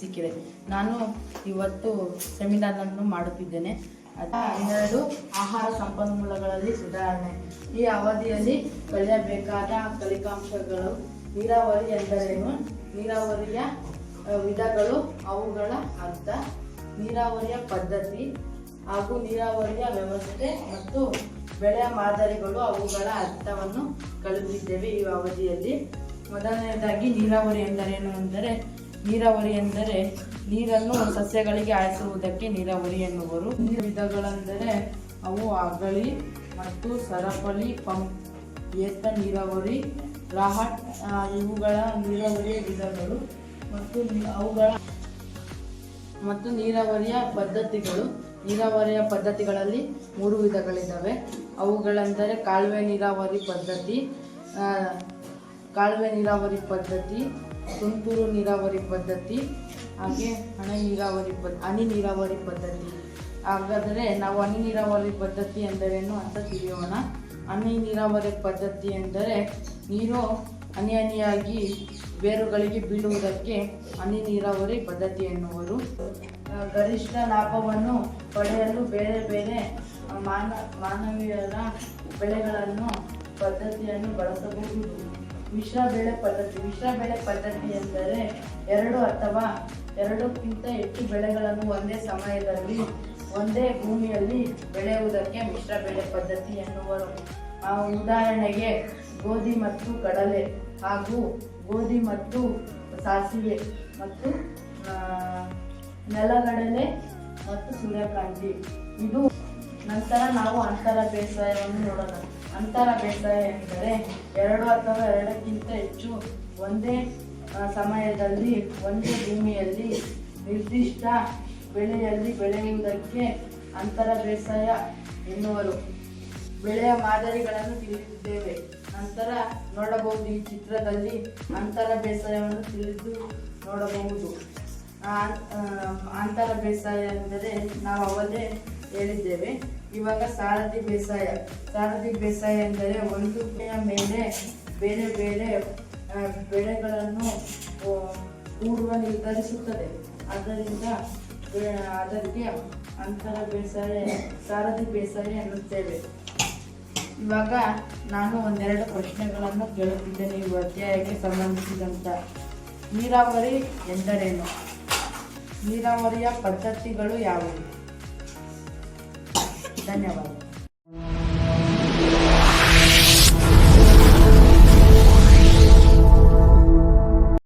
ಸಿಕ್ಕಿದೆ ನಾನು ಇವತ್ತು ಸೆಮಿನಾರನ್ನು ಮಾಡುತ್ತಿದ್ದೇನೆ. ಅದು ಆಹಾರ ಸಂಪನ್ಮೂಲಗಳಲ್ಲಿ ಸುಧಾರಣೆ. ಈ ಅವಧಿಯಲ್ಲಿ ಕಲಿಯಬೇಕಾದ ಫಲಿತಾಂಶಗಳು ನೀರಾವರಿ ಎಂದರೇನು? ನೀರಾವರಿಯ ವಿಧಗಳು ಅವುಗಳ ಅರ್ಥ. ನೀರಾವರಿಯ ಪದ್ಧತಿ ಹಾಗೂ ನೀರಾವರಿಯ ವ್ಯವಸ್ಥೆ ಮತ್ತು ಬೆಳೆಯ ಮಾದರಿಗಳು ಅವುಗಳ ಅರ್ಥವನ್ನು ಕಲಿತಿದ್ದೇವೆ ಈ ಅವಧಿಯಲ್ಲಿ. ಮೊದಲನೆಯದಾಗಿ ನೀರಾವರಿ ಎಂದರೇನು ಅಂದರೆ ನೀರಾವರಿ ಎಂದರೆ ನೀರನ್ನು ಸಸ್ಯಗಳಿಗೆ ಹಾಯಿಸುವುದಕ್ಕೆ ನೀರಾವರಿ ಎನ್ನುವರು. ವಿಧಗಳೆಂದರೆ ಅವು ಅಗಳಿ ಮತ್ತು ಸರಪಳಿ, ಪಂಪ್, ಏತ, ನೀರಾವರಿ ರಾಹಟ್ ಇವುಗಳ ನೀರಾವರಿಯ ವಿಧಗಳು ಮತ್ತು ಅವುಗಳ ಮತ್ತು ನೀರಾವರಿಯ ಪದ್ಧತಿಗಳು. ನೀರಾವರಿಯ ಪದ್ಧತಿಗಳಲ್ಲಿ ಮೂರು ವಿಧಗಳಿದ್ದಾವೆ. ಅವುಗಳೆಂದರೆ ಕಾಲುವೆ ನೀರಾವರಿ ಪದ್ಧತಿ ಕಾಲುವೆ ನೀರಾವರಿ ಪದ್ಧತಿ ತುಂತುರು ನೀರಾವರಿ ಪದ್ಧತಿ ಹಾಗೆ ಹನಿ ನೀರಾವರಿ ಪದ್, ಹನಿ ನೀರಾವರಿ ಪದ್ಧತಿ. ಹಾಗಾದರೆ ನಾವು ಹನಿ ನೀರಾವರಿ ಪದ್ಧತಿ ಎಂದರೇನು ಅಂತ ತಿಳಿಯೋಣ. ಹನಿ ನೀರಾವರಿ ಪದ್ಧತಿ ಎಂದರೆ ನೀರು ಹನಿ ಹನಿಯಾಗಿ ಬೇರುಗಳಿಗೆ ಬೀಳುವುದಕ್ಕೆ ಹನಿ ನೀರಾವರಿ ಪದ್ಧತಿ ಎನ್ನುವರು. ಗರಿಷ್ಠ ಲಾಭವನ್ನು ಪಡೆಯಲು ಬೇರೆ ಬೇರೆ ಮಾನ, ಮಾನವೀಯರ ಬೆಳೆಗಳನ್ನು ಪದ್ಧತಿಯನ್ನು ಬಳಸಬಹುದು. ಮಿಶ್ರ ಬೆಳೆ ಪದ್ಧತಿ, ಮಿಶ್ರ ಬೆಳೆ ಪದ್ಧತಿ ಎಂದರೆ ಎರಡು ಅಥವಾ ಎರಡಕ್ಕಿಂತ ಹೆಚ್ಚು ಬೆಳೆಗಳನ್ನು ಒಂದೇ ಸಮಯದಲ್ಲಿ, ಒಂದೇ ಭೂಮಿಯಲ್ಲಿ ಬೆಳೆಯುವುದಕ್ಕೆ ಮಿಶ್ರ ಬೆಳೆ ಪದ್ಧತಿ ಎನ್ನುವರು. ಉದಾಹರಣೆಗೆ ಗೋಧಿ ಮತ್ತು ಕಡಲೆ ಹಾಗೂ ಗೋಧಿ ಮತ್ತು ಸಾಸಿವೆ ಮತ್ತು ನೆಲಗಡಲೆ ಮತ್ತು ಸೂರ್ಯಕಾಂತಿ. ಇದು ನಂತರ ನಾವು ಅಂತರ ಬೇಸಾಯವನ್ನು ನೋಡೋಣ. ಅಂತರ ಬೇಸಾಯ ಎಂದರೆ ಎರಡು ಅಥವಾ ಎರಡಕ್ಕಿಂತ ಹೆಚ್ಚು ಒಂದೇ ಸಮಯದಲ್ಲಿ, ಒಂದೇ ಭೂಮಿಯಲ್ಲಿ ನಿರ್ದಿಷ್ಟ ಬೆಳೆಯಲ್ಲಿ ಬೆಳೆಯುವುದಕ್ಕೆ ಅಂತರ ಬೇಸಾಯ ಎನ್ನುವರು. ಬೆಳೆಯ ಮಾದರಿಗಳನ್ನು ತಿಳಿದಿದ್ದೇವೆ. ನಂತರ ನೋಡಬಹುದು ಈ ಚಿತ್ರದಲ್ಲಿ ಅಂತರ ಬೇಸಾಯವನ್ನು ತಿಳಿದು ನೋಡಬಹುದು. ಅಂತರ ಬೇಸಾಯ ಎಂದರೆ ನಾವು ಅವಲೇ ಹೇಳಿದ್ದೇವೆ. ಇವಾಗ ಸಾರಥಿ ಬೇಸಾಯ ಸಾರಥಿ ಬೇಸಾಯ ಎಂದರೆ ಒಂದು ಮೇಲೆ ಬೇರೆ ಬೇರೆ ಬೆಳೆಗಳನ್ನು ಪೂರ್ವ ನಿರ್ಧರಿಸುತ್ತದೆ ಆದ್ದರಿಂದ ಅದಕ್ಕೆ ಅಂತರ ಬೇಸಾಯ, ಸಾರಥಿ ಬೇಸಾಯ ಎನ್ನುತ್ತೇವೆ. ಇವಾಗ ನಾನು ಒಂದೆರಡು ಪ್ರಶ್ನೆಗಳನ್ನು ಕೇಳುತ್ತಿದ್ದೇನೆ ಈ ಅಧ್ಯಾಯಕ್ಕೆ ಸಂಬಂಧಿಸಿದಂತ. ನೀರಾವರಿ ಎಂದರೇನು? ನೀರಾವರಿಯ ಪದ್ಧತಿಗಳು ಯಾವುವು? धन्यवाद।